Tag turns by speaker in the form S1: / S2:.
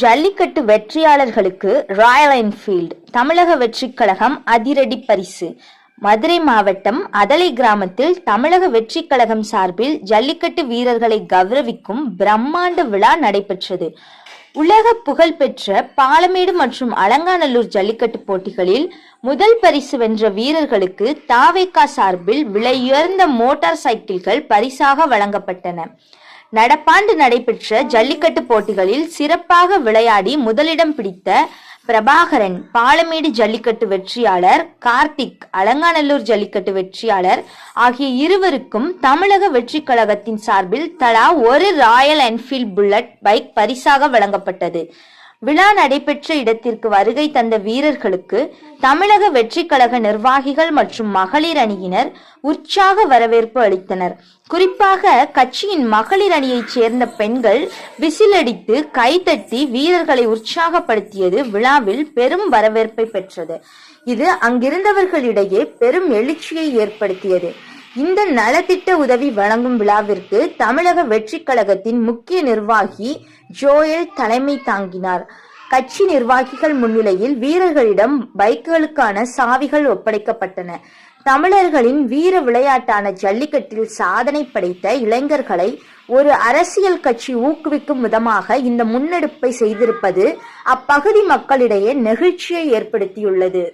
S1: Jallikattu வெற்றியாளர்களுக்கு Royal Enfield தமிழக வெற்றிக் கழகம் அதிரடி பரிசு. மதுரை மாவட்டம் அதலை கிராமத்தில் தமிழக வெற்றிக் கழகம் சார்பில் ஜல்லிக்கட்டு வீரர்களை கௌரவிக்கும் பிரம்மாண்ட விழா நடைபெற்றது. உலக புகழ்பெற்ற பாலமேடு மற்றும் அலங்காநல்லூர் ஜல்லிக்கட்டு போட்டிகளில் முதல் பரிசு வென்ற வீரர்களுக்கு தாவேக்கா சார்பில் விலையுயர்ந்த மோட்டார் சைக்கிள்கள் பரிசாக வழங்கப்பட்டன. நடப்பாண்டு நடைபெற்ற ஜல்லிக்கட்டு போட்டிகளில் சிறப்பாக விளையாடி முதலிடம் பிடித்த பிரபாகரன் பாலமேடு ஜல்லிக்கட்டு வெற்றியாளர் கார்த்திக் அலங்காநல்லூர் ஜல்லிக்கட்டு வெற்றியாளர் ஆகிய இருவருக்கும் தமிழக வெற்றிக் கழகத்தின் சார்பில் தலா ஒரு ராயல் என்ஃபீல்ட் புல்லட் பைக் பரிசாக வழங்கப்பட்டது. விழா நடைபெற்ற இடத்திற்கு வருகை தந்த வீரர்களுக்கு தமிழக வெற்றி கழக நிர்வாகிகள் மற்றும் மகளிர் அணியினர் உற்சாக வரவேற்பு அளித்தனர். குறிப்பாக கட்சியின் மகளிர் அணியைச் சேர்ந்த பெண்கள் விசிலடித்து கைதட்டி வீரர்களை உற்சாகப்படுத்தியது விழாவில் பெரும் வரவேற்பை பெற்றது. இது அங்கிருந்தவர்களிடையே பெரும் எழுச்சியை ஏற்படுத்தியது. இந்த நலத்திட்ட உதவி வழங்கும் விழாவிற்கு தமிழக வெற்றி கழகத்தின் முக்கிய நிர்வாகி ஜோயல் தலைமை தாங்கினார். கட்சி நிர்வாகிகள் முன்னிலையில் வீரர்களிடம் பைக்குகளுக்கான சாவிகள் ஒப்படைக்கப்பட்டன. தமிழர்களின் வீர விளையாட்டான ஜல்லிக்கட்டில் சாதனை படைத்த இளைஞர்களை ஒரு அரசியல் கட்சி ஊக்குவிக்கும் விதமாக இந்த முன்னெடுப்பை செய்திருப்பது அப்பகுதி மக்களிடையே நெகிழ்ச்சியை ஏற்படுத்தியுள்ளது.